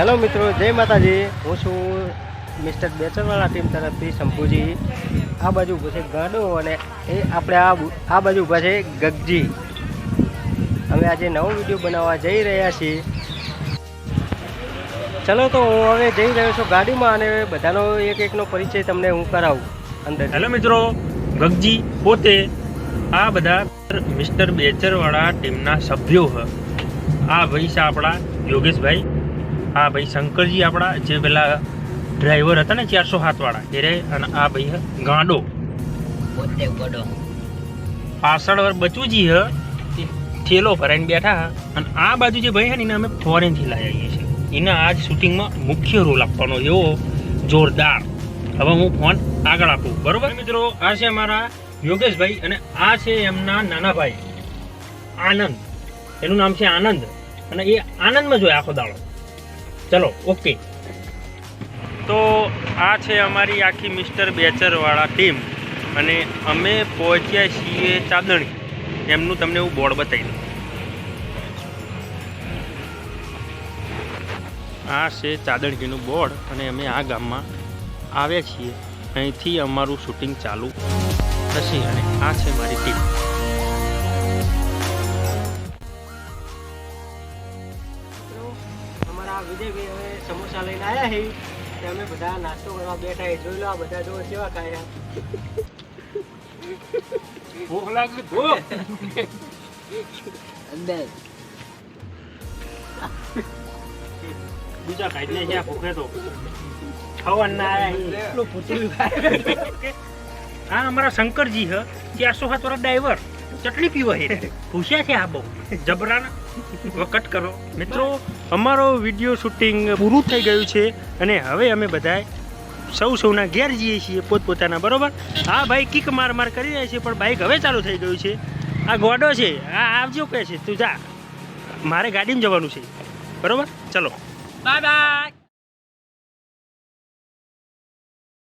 Hello મિત્રો, જય માતાજી. હું છું મિસ્ટર બેચરવાળા ટીમ તરફથી શંભુજી. આ બાજુ ઊભો છે ગાડો અને એ આપણે આ આ બાજુ ઊભા છે ગગજી. અમે આજે નવો વીડિયો બનાવવા જઈ રહ્યા છીએ. ચલો તો હું હવે જઈ રહ્યો છું ગાડીમાં અને બધાનો એક એકનો પરિચય તમને હું કરાવું. અંદર. હેલો મિત્રો, ગગજી પોતે આ બધા મિસ્ટર બેચરવાળા ટીમના સભ્યો હ. આ ભાઈ છે આપણા યોગેશભાઈ. આ ભાઈ શંકરજી આપણા જે પેલા ડ્રાઈવર હતા ને ચારસો સાતવાળા એ રે અને આ ભાઈ હ ગાંડો. પાછળ વાર બચુજી હ થેલો ભરાઈને બેઠા હ. અને આ બાજુ જે ભાઈ છે ને એને અમે ફોરેનથી લાવી આવીએ છીએ. એને આજ શૂટિંગમાં મુખ્ય રોલ આપવાનો એવો જોરદાર. હવે હું ફોન આગળ આપું બરોબર? મિત્રો આ છે અમારા યોગેશભાઈ અને આ છે એમના નાના ભાઈ આનંદ. એનું નામ છે આનંદ. અને એ આનંદમાં જોયા આખો દાડો. ચલો ઓકે તો આ છે અમારી આખી મિસ્ટર બેચરવાળા ટીમ અને અમે પહોંચ્યા છીએ ચાદણી. એમનું તમને હું બોર્ડ બતાવી દઉં. આ છે ચાદણકીનું બોર્ડ અને અમે આ ગામમાં આવ્યા છીએ. અહીંથી અમારું શૂટિંગ ચાલુ થશે અને આ છે મારી ટીમ. વિજયભાઈ હવે સમોસા લઈને આવ્યા છે તે અમે બધા નાસ્તો કરવા બેઠા એ જોઈ લો આ બધા જો કેવા ખાયા ભૂખ લાગી ભૂખ. અંદર. બીજા કાઢને છે ભૂખે તો. ખાવાના આયા એટલું પૂતળું હા અમારા શંકરજી હ ચારસો સાત વર્ષ ડ્રાઈવર ચટણી પીવા હે. ભૂસ્યા છે આ બહુ. જબરાના. વકટ કરો. મિત્રો, અમારો વીડિયો શૂટિંગ પૂરું થઈ ગયું છે અને હવે અમે બધાય સૌ સૌના ઘેર જઈએ છીએ પોતપોતાના, બરોબર? હા, ભાઈ, કિક માર માર કરી રહ્યા છે, પણ બાઇક હવે ચાલુ થઈ ગયું છે. આ ગોડો છે, આ આવજો કહે છે, તું જા. મારે ગાડીમાં જવાનું છે. બરોબર? ચલો. Bye bye